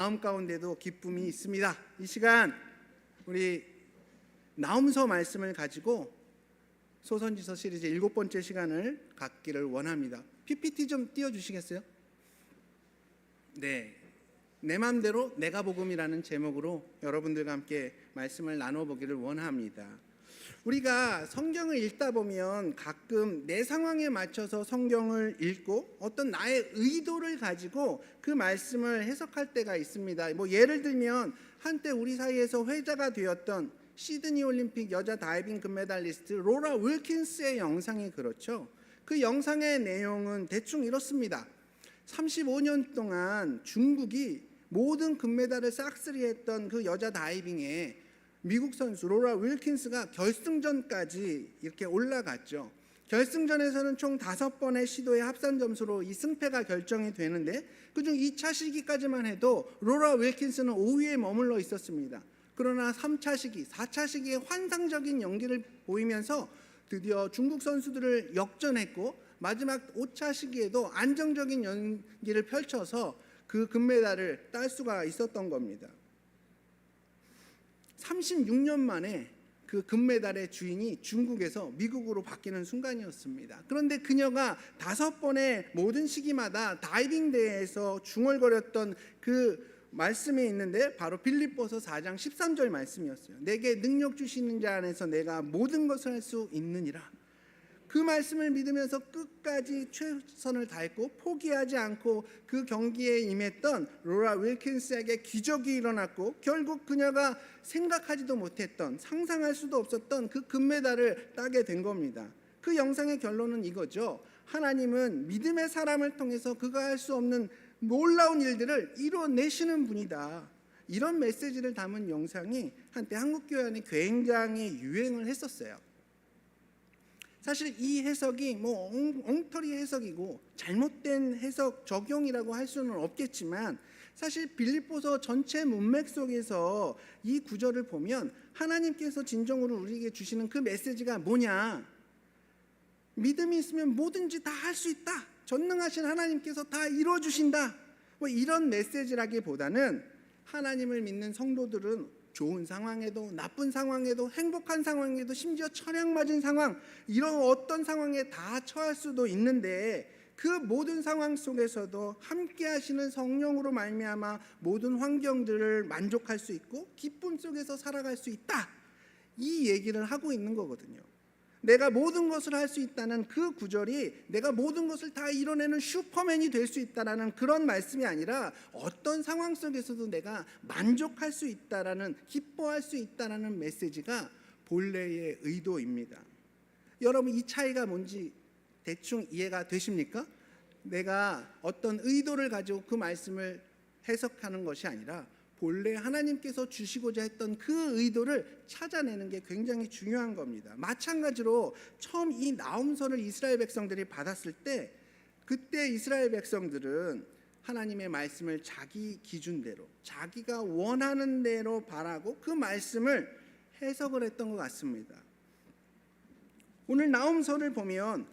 마음 가운데도 기쁨이 있습니다. 이 시간 우리 나움서 말씀을 가지고 소선지서 시리즈 일곱 번째 시간을 갖기를 원합니다. PPT 좀 띄워 주시겠어요? 네, 내 마음대로 내가 복음이라는 제목으로 여러분들과 함께 말씀을 나눠 보기를 원합니다. 우리가 성경을 읽다 보면 가끔 내 상황에 맞춰서 성경을 읽고 어떤 나의 의도를 가지고 그 말씀을 해석할 때가 있습니다. 뭐 예를 들면 한때 우리 사이에서 회자가 되었던 시드니 올림픽 여자 다이빙 금메달리스트 로라 윌킨스의 영상이 그렇죠. 그 영상의 내용은 대충 이렇습니다. 35년 동안 중국이 모든 금메달을 싹쓸이했던 그 여자 다이빙에 미국 선수 로라 윌킨스가 결승전까지 이렇게 올라갔죠. 결승전에서는 총 다섯 번의 시도의 합산 점수로 이 승패가 결정이 되는데 그중 2차 시기까지만 해도 로라 윌킨스는 5위에 머물러 있었습니다. 그러나 3차 시기, 4차 시기에 환상적인 연기를 보이면서 드디어 중국 선수들을 역전했고 마지막 5차 시기에도 안정적인 연기를 펼쳐서 그 금메달을 딸 수가 있었던 겁니다. 36년 만에 그 금메달의 주인이 중국에서 미국으로 바뀌는 순간이었습니다. 그런데 그녀가 다섯 번의 모든 시기마다 다이빙 대회에서 중얼거렸던 그 말씀이 있는데 바로 빌립보서 4장 13절 말씀이었어요. 내게 능력 주시는 자 안에서 내가 모든 것을 할 수 있느니라. 그 말씀을 믿으면서 끝까지 최선을 다했고 포기하지 않고 그 경기에 임했던 로라 윌킨스에게 기적이 일어났고 결국 그녀가 생각하지도 못했던 상상할 수도 없었던 그 금메달을 따게 된 겁니다. 그 영상의 결론은 이거죠. 하나님은 믿음의 사람을 통해서 그가 할 수 없는 놀라운 일들을 이뤄내시는 분이다. 이런 메시지를 담은 영상이 한때 한국 교회 안에 굉장히 유행을 했었어요. 사실 이 해석이 뭐 엉, 엉터리 해석이고 잘못된 해석 적용이라고 할 수는 없겠지만 사실 빌립보서 전체 문맥 속에서 이 구절을 보면 하나님께서 진정으로 우리에게 주시는 그 메시지가 뭐냐? 믿음이 있으면 뭐든지 다 할 수 있다. 전능하신 하나님께서 다 이루어 주신다. 뭐 이런 메시지라기보다는 하나님을 믿는 성도들은 좋은 상황에도 나쁜 상황에도 행복한 상황에도 심지어 철양 맞은 상황 이런 어떤 상황에 다 처할 수도 있는데 그 모든 상황 속에서도 함께 하시는 성령으로 말미암아 모든 환경들을 만족할 수 있고 기쁨 속에서 살아갈 수 있다. 이 얘기를 하고 있는 거거든요. 내가 모든 것을 할 수 있다는 그 구절이 내가 모든 것을 다 이뤄내는 슈퍼맨이 될 수 있다라는 그런 말씀이 아니라 어떤 상황 속에서도 내가 만족할 수 있다라는 기뻐할 수 있다라는 메시지가 본래의 의도입니다. 여러분 이 차이가 뭔지 대충 이해가 되십니까? 내가 어떤 의도를 가지고 그 말씀을 해석하는 것이 아니라 본래 하나님께서 주시고자 했던 그 의도를 찾아내는 게 굉장히 중요한 겁니다. 마찬가지로 처음 이 나움서를 이스라엘 백성들이 받았을 때 그때 이스라엘 백성들은 하나님의 말씀을 자기 기준대로 자기가 원하는 대로 바라고 그 말씀을 해석을 했던 것 같습니다. 오늘 나움서를 보면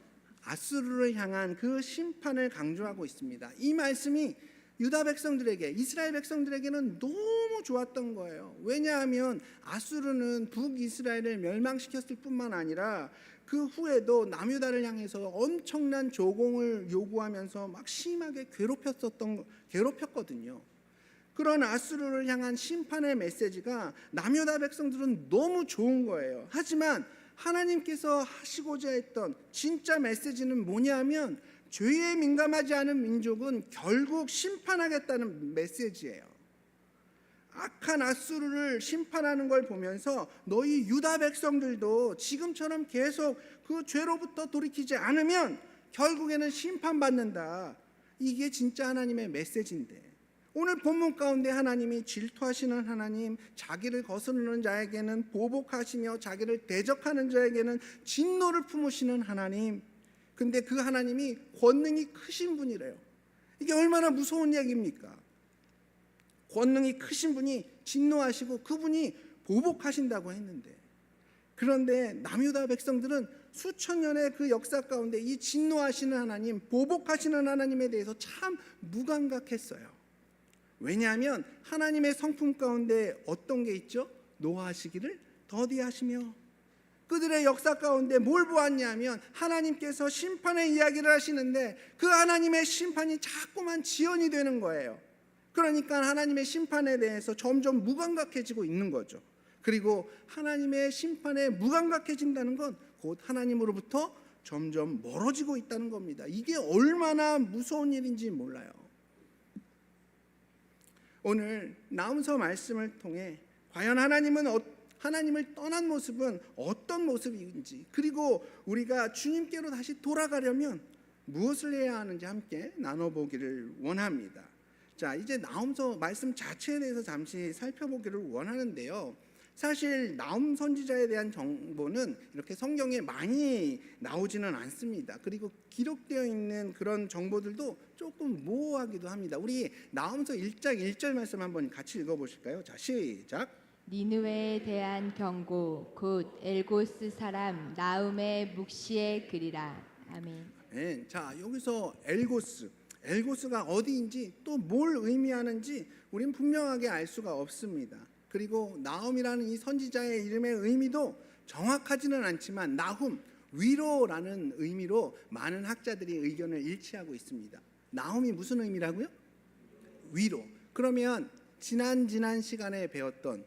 아수르를 향한 그 심판을 강조하고 있습니다. 이 말씀이 유다 백성들에게 이스라엘 백성들에게는 너무 좋았던 거예요. 왜냐하면 아수르는 북이스라엘을 멸망시켰을 뿐만 아니라 그 후에도 남유다를 향해서 엄청난 조공을 요구하면서 막 심하게 괴롭혔었던 괴롭혔거든요. 그런 아수르를 향한 심판의 메시지가 남유다 백성들은 너무 좋은 거예요. 하지만 하나님께서 하시고자 했던 진짜 메시지는 뭐냐면 죄에 민감하지 않은 민족은 결국 심판하겠다는 메시지예요. 악한 아수르를 심판하는 걸 보면서 너희 유다 백성들도 지금처럼 계속 그 죄로부터 돌이키지 않으면 결국에는 심판받는다. 이게 진짜 하나님의 메시지인데 오늘 본문 가운데 하나님이 질투하시는 하나님, 자기를 거스르는 자에게는 보복하시며 자기를 대적하는 자에게는 진노를 품으시는 하나님. 근데 그 하나님이 권능이 크신 분이래요. 이게 얼마나 무서운 얘기입니까? 권능이 크신 분이 진노하시고 그분이 보복하신다고 했는데 그런데 남유다 백성들은 수천 년의 그 역사 가운데 이 진노하시는 하나님, 보복하시는 하나님에 대해서 참 무감각했어요. 왜냐하면 하나님의 성품 가운데 어떤 게 있죠? 노하시기를 더디하시며 그들의 역사 가운데 뭘 보았냐면 하나님께서 심판의 이야기를 하시는데 그 하나님의 심판이 자꾸만 지연이 되는 거예요. 그러니까 하나님의 심판에 대해서 점점 무감각해지고 있는 거죠. 그리고 하나님의 심판에 무감각해진다는 건 곧 하나님으로부터 점점 멀어지고 있다는 겁니다. 이게 얼마나 무서운 일인지 몰라요. 오늘 나음서 말씀을 통해 과연 하나님은 어, 하나님을 떠난 모습은 어떤 모습인지 그리고 우리가 주님께로 다시 돌아가려면 무엇을 해야 하는지 함께 나눠보기를 원합니다. 자, 이제 나음서 말씀 자체에 대해서 잠시 살펴보기를 원하는데요. 사실 나움 선지자에 대한 정보는 이렇게 성경에 많이 나오지는 않습니다. 그리고 기록되어 있는 그런 정보들도 조금 모호하기도 합니다. 우리 나움서 1장 1절 말씀 한번 같이 읽어 보실까요? 자, 시작. 니누웨에 대한 경고 곧 엘고스 사람 나움의 묵시의 글이라 아멘. 예, 자 여기서 엘고스, 엘고스가 어디인지 또 뭘 의미하는지 우린 분명하게 알 수가 없습니다. 그리고 나움이라는 이 선지자의 이름의 의미도 정확하지는 않지만 나훔 위로라는 의미로 많은 학자들이 의견을 일치하고 있습니다. 나움이 무슨 의미라고요? 위로. 그러면 지난 지난 시간에 배웠던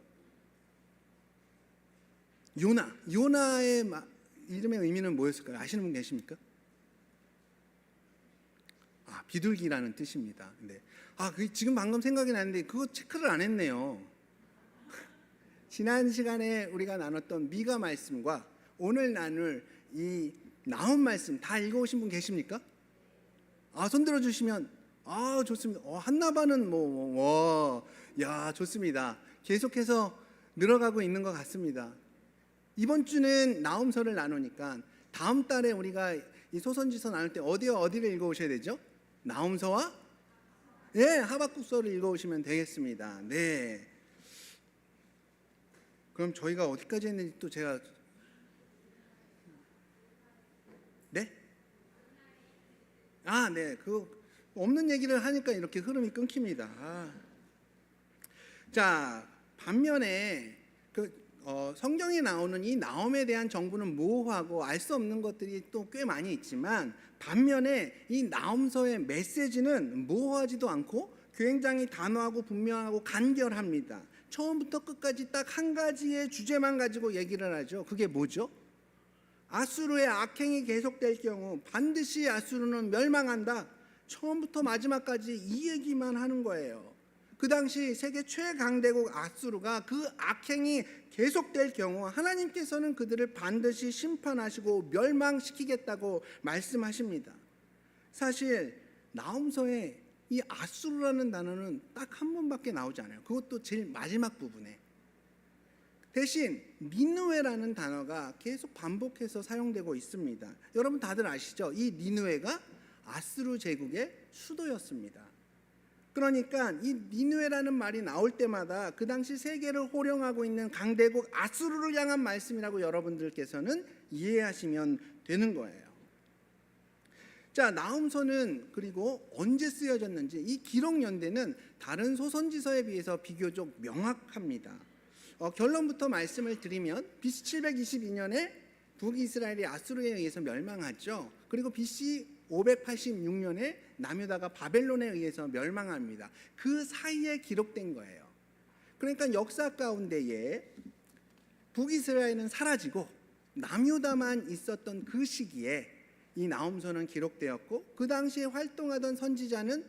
요나, 요나의 마- 이름의 의미는 뭐였을까요? 아시는 분 계십니까? 아, 비둘기라는 뜻입니다. 네. 아, 그 지금 방금 생각이 났는데 그거 체크를 안 했네요. 지난 시간에 우리가 나눴던 미가 말씀과 오늘 나눌 이 나온 말씀 다 읽어오신 분 계십니까? 아, 손 들어 주시면 아, 좋습니다. 어, 한나반은 뭐, 와, 야, 좋습니다. 계속해서 늘어가고 있는 것 같습니다. 이번 주는 나움서를 나누니까 다음 달에 우리가 이 소선지서 나눌 때 어디와 어디를 읽어오셔야 되죠? 나움서와 예, 하박국서를 읽어오시면 되겠습니다. 네. 그럼 저희가 어디까지 했는지 또 제가 네? 아, 네. 그 없는 얘기를 하니까 이렇게 흐름이 끊깁니다. 아. 자, 반면에 그 어, 성경에 나오는 이 나옴에 대한 정보는 모호하고 알 수 없는 것들이 또 꽤 많이 있지만 반면에 이 나옴서의 메시지는 모호하지도 않고 굉장히 단호하고 분명하고 간결합니다. 처음부터 끝까지 딱 한 가지의 주제만 가지고 얘기를 하죠. 그게 뭐죠? 아수르의 악행이 계속될 경우 반드시 아수르는 멸망한다. 처음부터 마지막까지 이 얘기만 하는 거예요. 그 당시 세계 최강대국 아수르가 그 악행이 계속될 경우 하나님께서는 그들을 반드시 심판하시고 멸망시키겠다고 말씀하십니다. 사실 나움서에 이 아수르라는 단어는 딱 한 번밖에 나오지 않아요. 그것도 제일 마지막 부분에. 대신 니누웨라는 단어가 계속 반복해서 사용되고 있습니다. 여러분 다들 아시죠? 이 니누웨가 아스루 제국의 수도였습니다. 그러니까 이 니누웨라는 말이 나올 때마다 그 당시 세계를 호령하고 있는 강대국 아수르를 향한 말씀이라고 여러분들께서는 이해하시면 되는 거예요. 자, 나움서는 그리고 언제 쓰여졌는지 이 기록 연대는 다른 소선지서에 비해서 비교적 명확합니다. 어, 결론부터 말씀을 드리면 BC 722년에 북이스라엘이 아수르에 의해서 멸망하죠. 그리고 BC 586년에 남유다가 바벨론에 의해서 멸망합니다. 그 사이에 기록된 거예요. 그러니까 역사 가운데에 북이스라엘은 사라지고 남유다만 있었던 그 시기에 이 나움서는 기록되었고 그 당시에 활동하던 선지자는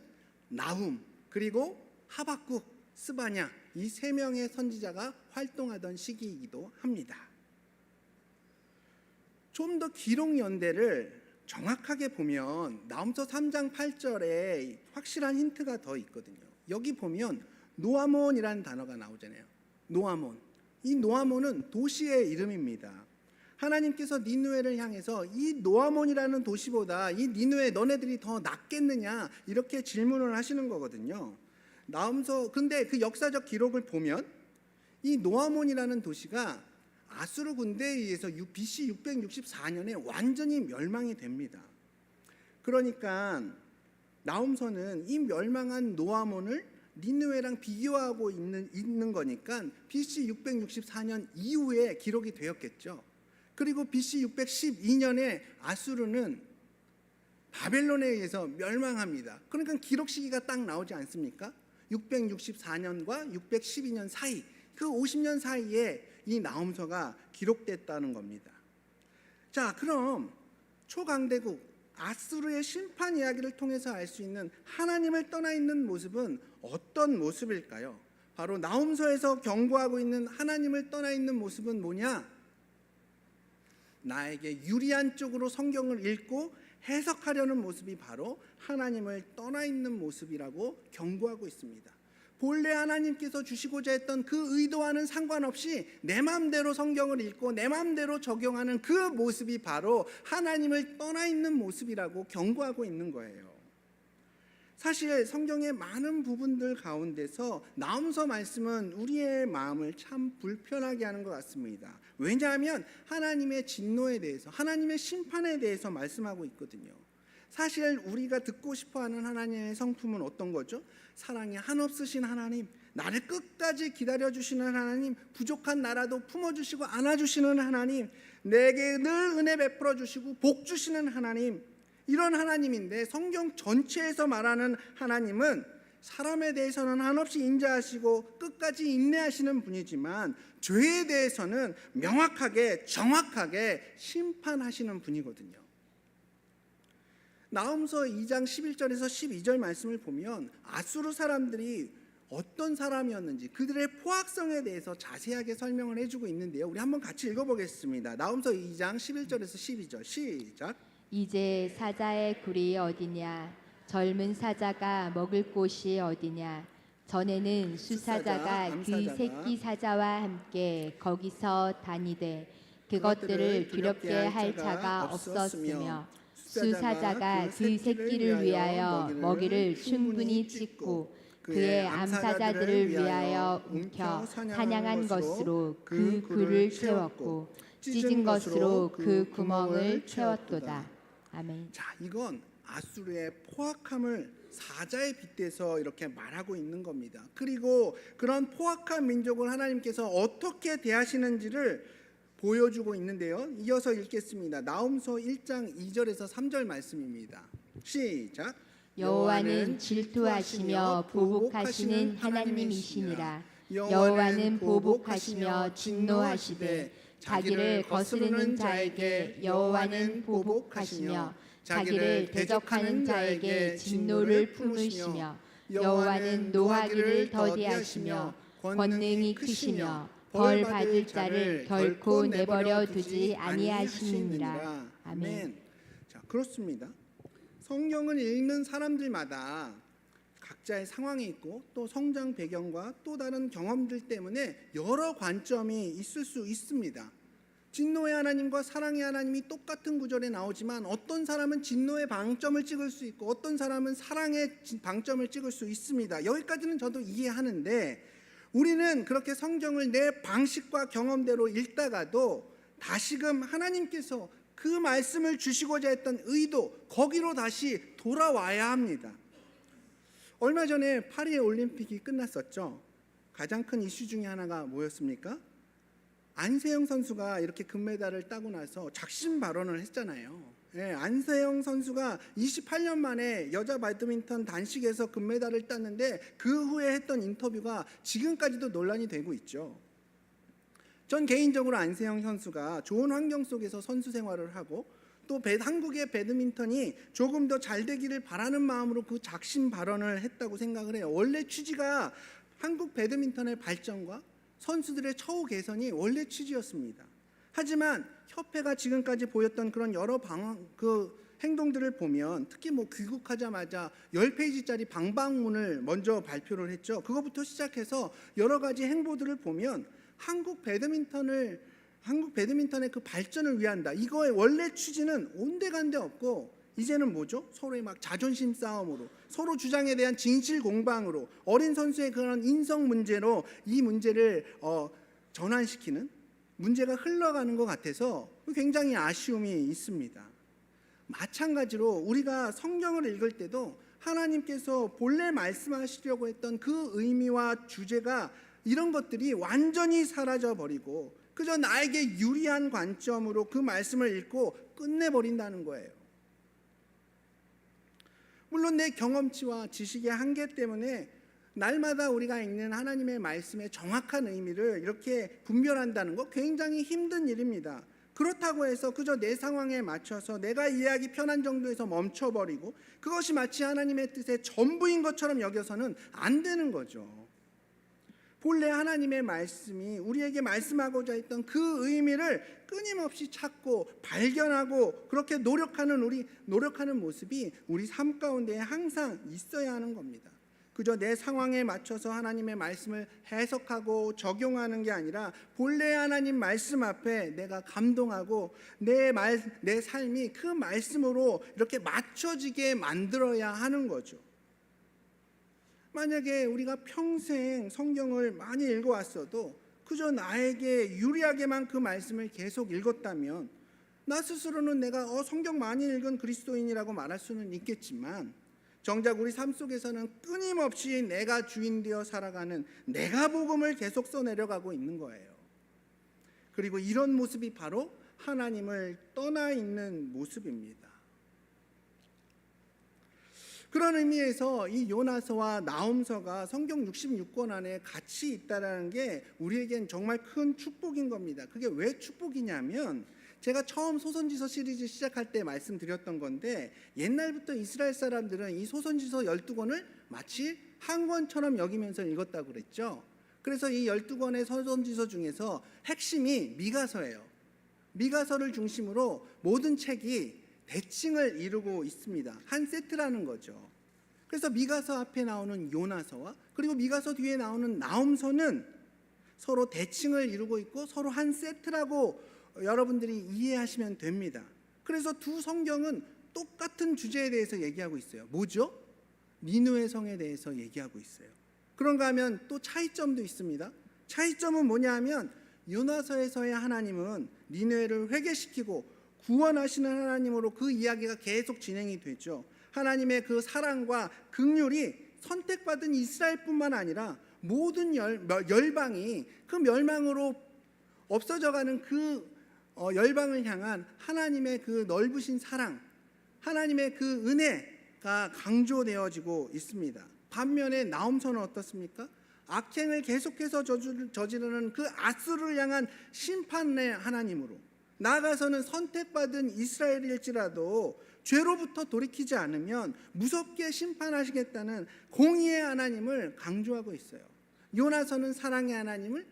나훔 그리고 하박국 스바냐 이 세 명의 선지자가 활동하던 시기이기도 합니다. 좀 더 기록 연대를 정확하게 보면 나움서 3장 8절에 확실한 힌트가 더 있거든요. 여기 보면 노아몬이라는 단어가 나오잖아요. 노아몬. 이 노아몬은 도시의 이름입니다. 하나님께서 니누에를 향해서 이 노아몬이라는 도시보다 이 니누에 너네들이 더 낫겠느냐 이렇게 질문을 하시는 거거든요. 나움서 근데 그 역사적 기록을 보면 이 노아몬이라는 도시가 아수르 군대에 의해서 BC 664년에 완전히 멸망이 됩니다. 그러니까 나움서는 이 멸망한 노아몬을 니느웨랑 비교하고 있는 있는 거니까 BC 664년 이후에 기록이 되었겠죠. 그리고 BC 612년에 아수르는 바벨론에 의해서 멸망합니다. 그러니까 기록 시기가 딱 나오지 않습니까? 664년과 612년 사이 그 50년 사이에 이 나움서가 기록됐다는 겁니다. 자, 그럼 초강대국 아수르의 심판 이야기를 통해서 알 수 있는 하나님을 떠나 있는 모습은 어떤 모습일까요? 바로 나움서에서 경고하고 있는 하나님을 떠나 있는 모습은 뭐냐? 나에게 유리한 쪽으로 성경을 읽고 해석하려는 모습이 바로 하나님을 떠나 있는 모습이라고 경고하고 있습니다. 본래 하나님께서 주시고자 했던 그 의도와는 상관없이 내 마음대로 성경을 읽고 내 마음대로 적용하는 그 모습이 바로 하나님을 떠나 있는 모습이라고 경고하고 있는 거예요. 사실 성경의 많은 부분들 가운데서 나움서 말씀은 우리의 마음을 참 불편하게 하는 것 같습니다. 왜냐하면 하나님의 진노에 대해서, 하나님의 심판에 대해서 말씀하고 있거든요. 사실 우리가 듣고 싶어하는 하나님의 성품은 어떤 거죠? 사랑이 한없으신 하나님, 나를 끝까지 기다려 주시는 하나님, 부족한 나라도 품어 주시고 안아 주시는 하나님, 내게 늘 은혜 베풀어 주시고 복 주시는 하나님, 이런 하나님인데 성경 전체에서 말하는 하나님은 사람에 대해서는 한없이 인자하시고 끝까지 인내하시는 분이지만 죄에 대해서는 명확하게 정확하게 심판하시는 분이거든요. 나음서 2장 11절에서 12절 말씀을 보면 아수르 사람들이 어떤 사람이었는지 그들의 포악성에 대해서 자세하게 설명을 해주고 있는데요. 우리 한번 같이 읽어보겠습니다. 나음서 2장 11절에서 12절 시작. 이제 사자의 굴이 어디냐 젊은 사자가 먹을 곳이 어디냐 전에는 수사자가 그 새끼 사자와 함께 거기서 다니되 그것들을 두렵게 할 자가 없었으며 수사자가 그 새끼를 위하여 먹이를 충분히 찢고 그의 암사자들을 위하여 움켜 사냥한 것으로 그 굴을 채웠고 찢은 것으로 그 구멍을 채웠도다. 아멘. 자, 이건 아수르의 포악함을 사자에 빗대서 이렇게 말하고 있는 겁니다. 그리고 그런 포악한 민족을 하나님께서 어떻게 대하시는지를 보여주고 있는데요. 이어서 읽겠습니다. 나움서 1장 2절에서 3절 말씀입니다. 시작. 여호와는 질투하시며 보복하시는 하나님이시니라. 여호와는 보복하시며 진노하시되 자기를 거스르는 자에게 여호와는 보복하시며 자기를 대적하는 자에게 진노를 품으시며 여호와는 노하기를 더디하시며 권능이 크시며 벌 받을 자를 결코 내버려 두지 아니하시니라. 아멘. 자, 그렇습니다. 성경을 읽는 사람들마다 각자의 상황이 있고 또 성장 배경과 또 다른 경험들 때문에 여러 관점이 있을 수 있습니다. 진노의 하나님과 사랑의 하나님이 똑같은 구절에 나오지만 어떤 사람은 진노의 방점을 찍을 수 있고 어떤 사람은 사랑의 지- 방점을 찍을 수 있습니다. 여기까지는 저도 이해하는데 우리는 그렇게 성경을 내 방식과 경험대로 읽다가도 다시금 하나님께서 그 말씀을 주시고자 했던 의도 거기로 다시 돌아와야 합니다. 얼마 전에 파리 올림픽이 끝났었죠. 가장 큰 이슈 중에 하나가 뭐였습니까? 안세영 선수가 이렇게 금메달을 따고 나서 작심 발언을 했잖아요. 예, 안세영 선수가 28년 만에 여자 배드민턴 단식에서 금메달을 땄는데 그 후에 했던 인터뷰가 지금까지도 논란이 되고 있죠. 전 개인적으로 안세영 선수가 좋은 환경 속에서 선수 생활을 하고 또 배- 한국의 배드민턴이 조금 더 잘 되기를 바라는 마음으로 그 작심 발언을 했다고 생각을 해요. 원래 취지가 한국 배드민턴의 발전과 선수들의 처우 개선이 원래 취지였습니다. 하지만 협회가 지금까지 보였던 그런 여러 방황 그 행동들을 보면 특히 뭐 귀국하자마자 10페이지짜리 방방문을 먼저 발표를 했죠. 그거부터 시작해서 여러 가지 행보들을 보면 한국 배드민턴을 한국 배드민턴의 그 발전을 위한다. 이거의 원래 취지는 온데간데 없고 이제는 뭐죠? 서로의 막 자존심 싸움으로 서로 주장에 대한 진실 공방으로 어린 선수의 그런 인성 문제로 이 문제를 어, 전환시키는 문제가 흘러가는 것 같아서 굉장히 아쉬움이 있습니다. 마찬가지로 우리가 성경을 읽을 때도 하나님께서 본래 말씀하시려고 했던 그 의미와 주제가 이런 것들이 완전히 사라져 버리고 그저 나에게 유리한 관점으로 그 말씀을 읽고 끝내 버린다는 거예요. 물론 내 경험치와 지식의 한계 때문에 날마다 우리가 읽는 하나님의 말씀의 정확한 의미를 이렇게 분별한다는 거 굉장히 힘든 일입니다. 그렇다고 해서 그저 내 상황에 맞춰서 내가 이해하기 편한 정도에서 멈춰버리고 그것이 마치 하나님의 뜻의 전부인 것처럼 여겨서는 안 되는 거죠. 본래 하나님의 말씀이 우리에게 말씀하고자 했던 그 의미를 끊임없이 찾고 발견하고 그렇게 노력하는 우리 노력하는 모습이 우리 삶 가운데 항상 있어야 하는 겁니다. 그저 내 상황에 맞춰서 하나님의 말씀을 해석하고 적용하는 게 아니라 본래 하나님 말씀 앞에 내가 감동하고 내 말 내 삶이 그 말씀으로 이렇게 맞춰지게 만들어야 하는 거죠. 만약에 우리가 평생 성경을 많이 읽어왔어도 그저 나에게 유리하게만 그 말씀을 계속 읽었다면 나 스스로는 내가 어, 성경 많이 읽은 그리스도인이라고 말할 수는 있겠지만 정작 우리 삶 속에서는 끊임없이 내가 주인 되어 살아가는 내가 복음을 계속 써내려가고 있는 거예요. 그리고 이런 모습이 바로 하나님을 떠나 있는 모습입니다. 그런 의미에서 이 요나서와 나움서가 성경 66권 안에 같이 있다라는 게 우리에겐 정말 큰 축복인 겁니다. 그게 왜 축복이냐면 제가 처음 소선지서 시리즈 시작할 때 말씀드렸던 건데 옛날부터 이스라엘 사람들은 이 소선지서 12권을 마치 한 권처럼 여기면서 읽었다고 그랬죠. 그래서 이 12권의 소선지서 중에서 핵심이 미가서예요. 미가서를 중심으로 모든 책이 대칭을 이루고 있습니다. 한 세트라는 거죠. 그래서 미가서 앞에 나오는 요나서와 그리고 미가서 뒤에 나오는 나움서는 서로 대칭을 이루고 있고 서로 한 세트라고 여러분들이 이해하시면 됩니다. 그래서 두 성경은 똑같은 주제에 대해서 얘기하고 있어요. 뭐죠? 니누의 성에 대해서 얘기하고 있어요. 그런가 하면 또 차이점도 있습니다. 차이점은 뭐냐 하면 요나서에서의 하나님은 니누에를 회개시키고 구원하시는 하나님으로 그 이야기가 계속 진행이 되죠. 하나님의 그 사랑과 긍휼이 선택받은 이스라엘뿐만 아니라 모든 열, 열방이 그 멸망으로 없어져가는 그 어, 열방을 향한 하나님의 그 넓으신 사랑, 하나님의 그 은혜가 강조되어지고 있습니다. 반면에 나움서는 어떻습니까? 악행을 계속해서 저지르는 그 아수를 향한 심판의 하나님으로 나아가서는 선택받은 이스라엘일지라도 죄로부터 돌이키지 않으면 무섭게 심판하시겠다는 공의의 하나님을 강조하고 있어요. 요나서는 사랑의 하나님을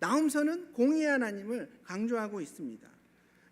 나움서는 공의의 하나님을 강조하고 있습니다.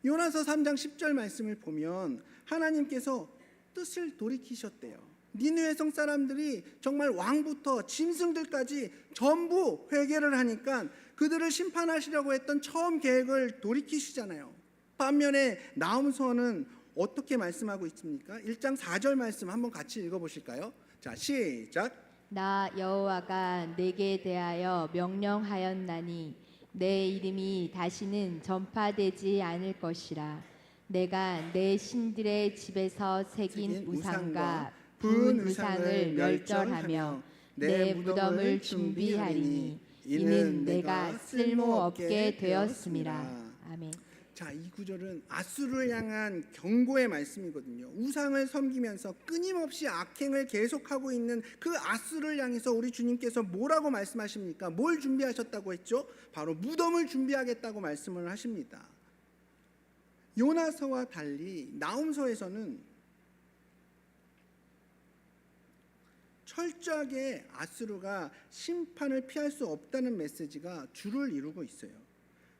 요나서 3장 10절 말씀을 보면 하나님께서 뜻을 돌이키셨대요. 니느웨 성 사람들이 정말 왕부터 짐승들까지 전부 회개를 하니까 그들을 심판하시려고 했던 처음 계획을 돌이키시잖아요. 반면에 나움서는 어떻게 말씀하고 있습니까? 1장 4절 말씀 한번 같이 읽어 보실까요? 자, 시작. 나 여호와가 내게 대하여 명령하였나니 내 이름이 다시는 전파되지 않을 것이라 내가 내 신들의 집에서 새긴 우상과 분 우상을 멸절하며 내 무덤을 준비하리니 이는 내가 쓸모없게 되었음이라. 자, 이 구절은 아수를 향한 경고의 말씀이거든요. 우상을 섬기면서 끊임없이 악행을 계속하고 있는 그 아수를 향해서 우리 주님께서 뭐라고 말씀하십니까? 뭘 준비하셨다고 했죠? 바로 무덤을 준비하겠다고 말씀을 하십니다. 요나서와 달리 나움서에서는 철저하게 아수르가 심판을 피할 수 없다는 메시지가 주를 이루고 있어요.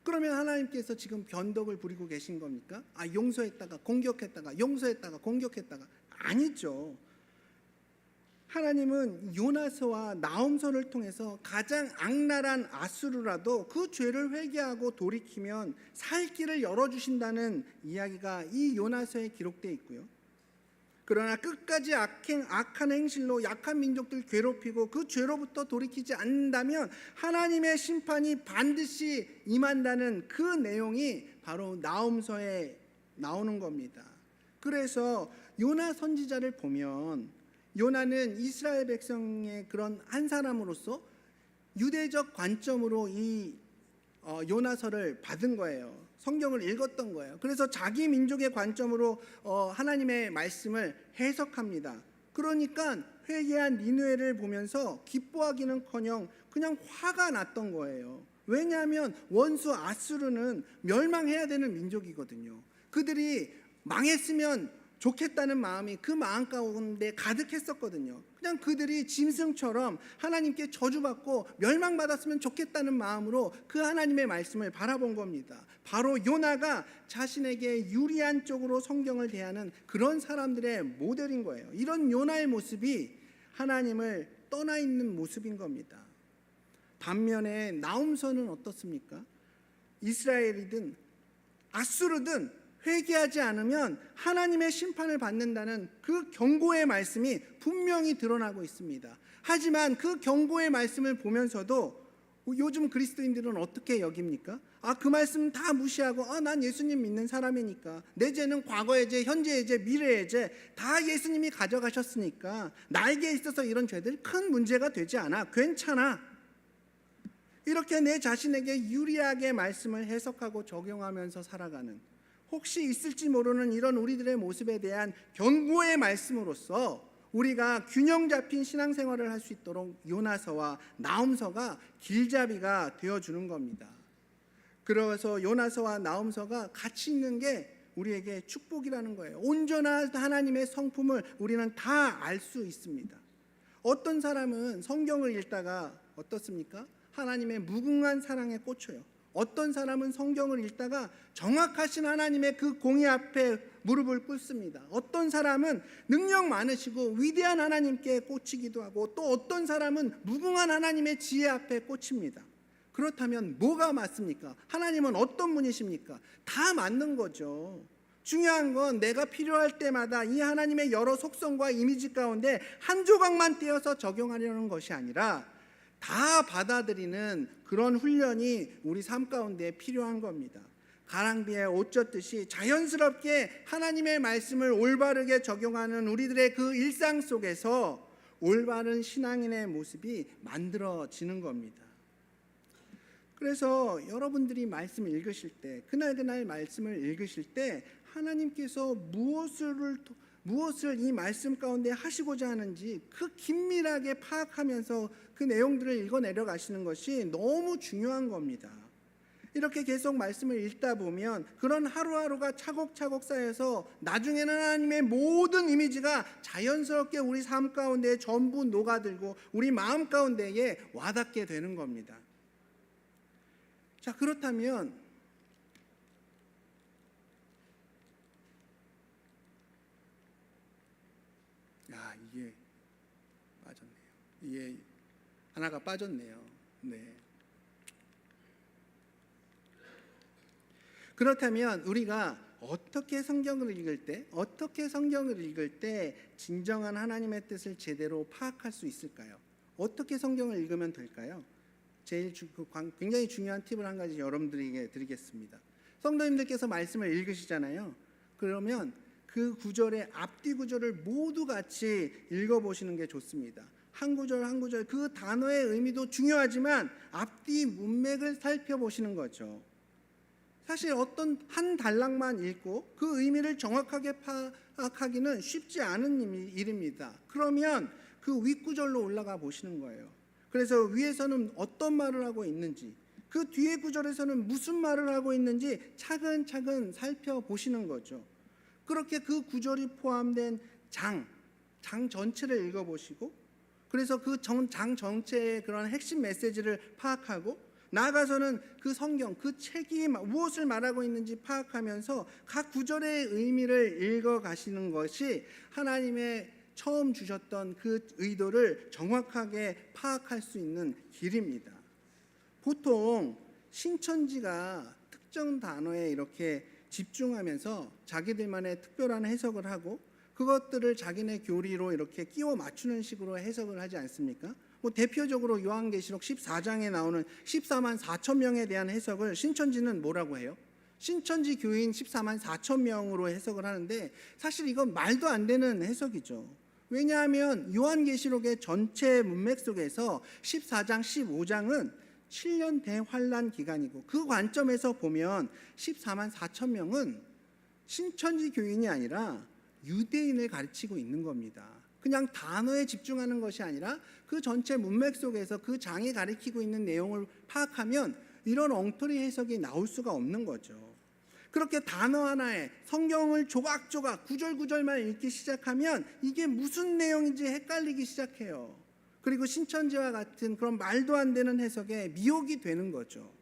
그러면 하나님께서 지금 변덕을 부리고 계신 겁니까? 아, 용서했다가 공격했다가 용서했다가 공격했다가 아니죠. 하나님은 요나서와 나움서를 통해서 가장 악랄한 아수르라도 그 죄를 회개하고 돌이키면 살 길을 열어 주신다는 이야기가 이 요나서에 기록되어 있고요. 그러나 끝까지 악행, 악한 행실로 약한 민족들 괴롭히고 그 죄로부터 돌이키지 않는다면 하나님의 심판이 반드시 임한다는 그 내용이 바로 나움서에 나오는 겁니다. 그래서 요나 선지자를 보면 요나는 이스라엘 백성의 그런 한 사람으로서 유대적 관점으로 이 어, 요나서를 받은 거예요. 성경을 읽었던 거예요. 그래서 자기 민족의 관점으로 어, 하나님의 말씀을 해석합니다. 그러니까 회개한 니누에를 보면서 기뻐하기는커녕 그냥 화가 났던 거예요. 왜냐하면 원수 아수르는 멸망해야 되는 민족이거든요. 그들이 망했으면 좋겠다는 마음이 그 마음 가운데 가득했었거든요. 그냥 그들이 짐승처럼 하나님께 저주받고 멸망받았으면 좋겠다는 마음으로 그 하나님의 말씀을 바라본 겁니다. 바로 요나가 자신에게 유리한 쪽으로 성경을 대하는 그런 사람들의 모델인 거예요. 이런 요나의 모습이 하나님을 떠나 있는 모습인 겁니다. 반면에 나움서는 어떻습니까? 이스라엘이든 아수르든 회개하지 않으면 하나님의 심판을 받는다는 그 경고의 말씀이 분명히 드러나고 있습니다. 하지만 그 경고의 말씀을 보면서도 요즘 그리스도인들은 어떻게 여깁니까? 아, 그 말씀 다 무시하고, 아, 난 예수님 믿는 사람이니까. 내 죄는 과거의 죄, 현재의 죄, 미래의 죄, 다 예수님이 가져가셨으니까, 나에게 있어서 이런 죄들 큰 문제가 되지 않아. 괜찮아. 이렇게 내 자신에게 유리하게 말씀을 해석하고 적용하면서 살아가는 혹시 있을지 모르는 이런 우리들의 모습에 대한 경고의 말씀으로써 우리가 균형 잡힌 신앙생활을 할 수 있도록 요나서와 나움서가 길잡이가 되어 주는 겁니다. 그래서 요나서와 나움서가 같이 있는 게 우리에게 축복이라는 거예요. 온전한 하나님의 성품을 우리는 다 알 수 있습니다. 어떤 사람은 성경을 읽다가 어떻습니까? 하나님의 무궁한 사랑에 꽂혀요. 어떤 사람은 성경을 읽다가 정확하신 하나님의 그 공의 앞에 무릎을 꿇습니다. 어떤 사람은 능력 많으시고 위대한 하나님께 꽂히기도 하고 또 어떤 사람은 무궁한 하나님의 지혜 앞에 꽂힙니다. 그렇다면 뭐가 맞습니까? 하나님은 어떤 분이십니까? 다 맞는 거죠. 중요한 건 내가 필요할 때마다 이 하나님의 여러 속성과 이미지 가운데 한 조각만 떼어서 적용하려는 것이 아니라 다 받아들이는 그런 훈련이 우리 삶 가운데 필요한 겁니다. 가랑비에 옷 젖듯이 자연스럽게 하나님의 말씀을 올바르게 적용하는 우리들의 그 일상 속에서 올바른 신앙인의 모습이 만들어지는 겁니다. 그래서 여러분들이 말씀을 읽으실 때 그날 그날 말씀을 읽으실 때 하나님께서 무엇을 무엇을 이 말씀 가운데 하시고자 하는지 그 긴밀하게 파악하면서 그 내용들을 읽어 내려가시는 것이 너무 중요한 겁니다. 이렇게 계속 말씀을 읽다 보면 그런 하루하루가 차곡차곡 쌓여서 나중에는 하나님의 모든 이미지가 자연스럽게 우리 삶 가운데 전부 녹아들고 우리 마음 가운데에 와닿게 되는 겁니다. 자, 그렇다면 야, 이게 빠졌네요. 이게 하나가 빠졌네요. 네. 그렇다면 우리가 어떻게 성경을 읽을 때, 어떻게 성경을 읽을 때 진정한 하나님의 뜻을 제대로 파악할 수 있을까요? 어떻게 성경을 읽으면 될까요? 제일 주, 그 광- 굉장히 중요한 팁을 한 가지 여러분들에게 드리겠습니다. 성도님들께서 말씀을 읽으시잖아요. 그러면 그 구절의 앞뒤 구절을 모두 같이 읽어보시는 게 좋습니다. 한 구절 한 구절 그 단어의 의미도 중요하지만 앞뒤 문맥을 살펴보시는 거죠. 사실 어떤 한 단락만 읽고 그 의미를 정확하게 파악하기는 쉽지 않은 일- 일입니다. 그러면 그 윗구절로 올라가 보시는 거예요. 그래서 위에서는 어떤 말을 하고 있는지, 그 뒤에 구절에서는 무슨 말을 하고 있는지 차근차근 살펴보시는 거죠. 그렇게 그 구절이 포함된 장, 장 전체를 읽어보시고, 그래서 그 장 전체의 그런 핵심 메시지를 파악하고, 나아가서는 그 성경, 그 책이 무엇을 말하고 있는지 파악하면서 각 구절의 의미를 읽어 가시는 것이 하나님의 처음 주셨던 그 의도를 정확하게 파악할 수 있는 길입니다. 보통 신천지가 특정 단어에 이렇게 집중하면서 자기들만의 특별한 해석을 하고 그것들을 자기네 교리로 이렇게 끼워 맞추는 식으로 해석을 하지 않습니까? 뭐 대표적으로 요한계시록 14장에 나오는 14만 4천 명에 대한 해석을 신천지는 뭐라고 해요? 신천지 교인 14만 4천 명으로 해석을 하는데 사실 이건 말도 안 되는 해석이죠. 왜냐하면 요한계시록의 전체 문맥 속에서 14장, 15장은 7년 대환란 기간이고 그 관점에서 보면 14만 4천 명은 신천지 교인이 아니라 유대인을 가르치고 있는 겁니다. 그냥 단어에 집중하는 것이 아니라 그 전체 문맥 속에서 그 장이 가리키고 있는 내용을 파악하면 이런 엉터리 해석이 나올 수가 없는 거죠. 그렇게 단어 하나에 성경을 조각조각 구절구절만 읽기 시작하면 이게 무슨 내용인지 헷갈리기 시작해요. 그리고 신천지와 같은 그런 말도 안 되는 해석에 미혹이 되는 거죠.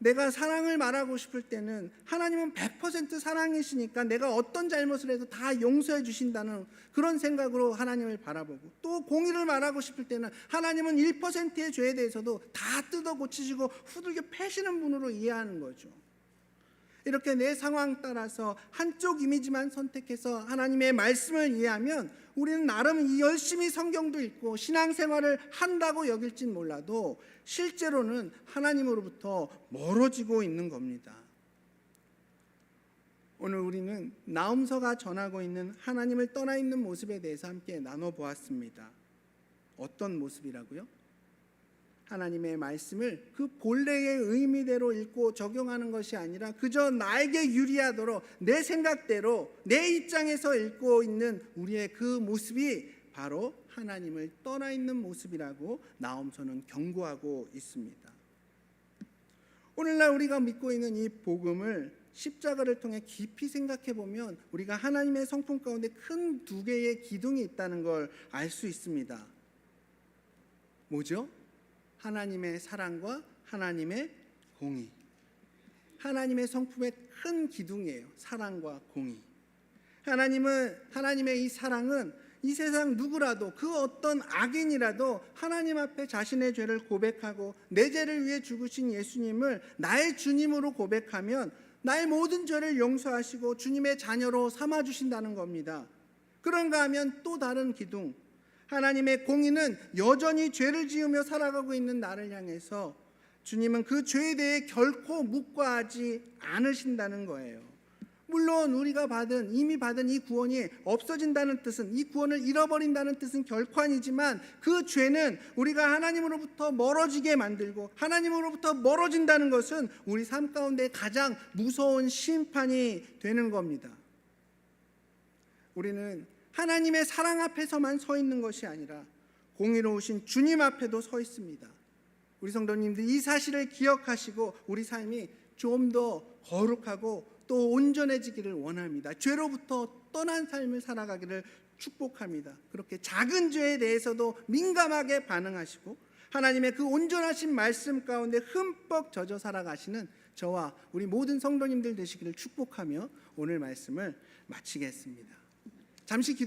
내가 사랑을 말하고 싶을 때는 하나님은 100% 사랑이시니까 내가 어떤 잘못을 해도 다 용서해 주신다는 그런 생각으로 하나님을 바라보고 또 공의를 말하고 싶을 때는 하나님은 1%의 죄에 대해서도 다 뜯어 고치시고 후들겨 패시는 분으로 이해하는 거죠. 이렇게 내 상황 따라서 한쪽 이미지만 선택해서 하나님의 말씀을 이해하면 우리는 나름 이 열심히 성경도 읽고 신앙생활을 한다고 여길진 몰라도 실제로는 하나님으로부터 멀어지고 있는 겁니다. 오늘 우리는 나음서가 전하고 있는 하나님을 떠나 있는 모습에 대해서 함께 나눠 보았습니다. 어떤 모습이라고요? 하나님의 말씀을 그 본래의 의미대로 읽고 적용하는 것이 아니라 그저 나에게 유리하도록 내 생각대로 내 입장에서 읽고 있는 우리의 그 모습이 바로 하나님을 떠나 있는 모습이라고 나엄서는 경고하고 있습니다. 오늘날 우리가 믿고 있는 이 복음을 십자가를 통해 깊이 생각해 보면 우리가 하나님의 성품 가운데 큰 두 개의 기둥이 있다는 걸 알 수 있습니다. 뭐죠? 하나님의 사랑과 하나님의 공의. 하나님의 성품의 큰 기둥이에요. 사랑과 공의. 하나님은 하나님의 이 사랑은 이 세상 누구라도 그 어떤 악인이라도 하나님 앞에 자신의 죄를 고백하고 내 죄를 위해 죽으신 예수님을 나의 주님으로 고백하면 나의 모든 죄를 용서하시고 주님의 자녀로 삼아 주신다는 겁니다. 그런가 하면 또 다른 기둥 하나님의 공의는 여전히 죄를 지으며 살아가고 있는 나를 향해서 주님은 그 죄에 대해 결코 묵과하지 않으신다는 거예요. 물론 우리가 받은 이미 받은 이 구원이 없어진다는 뜻은 이 구원을 잃어버린다는 뜻은 결코 아니지만 그 죄는 우리가 하나님으로부터 멀어지게 만들고 하나님으로부터 멀어진다는 것은 우리 삶 가운데 가장 무서운 심판이 되는 겁니다. 우리는 하나님의 사랑 앞에서만 서 있는 것이 아니라 공의로우신 주님 앞에도 서 있습니다. 우리 성도님들 이 사실을 기억하시고 우리 삶이 좀 더 거룩하고 또 온전해지기를 원합니다. 죄로부터 떠난 삶을 살아가기를 축복합니다. 그렇게 작은 죄에 대해서도 민감하게 반응하시고 하나님의 그 온전하신 말씀 가운데 흠뻑 젖어 살아가시는 저와 우리 모든 성도님들 되시기를 축복하며 오늘 말씀을 마치겠습니다. 잠시 기도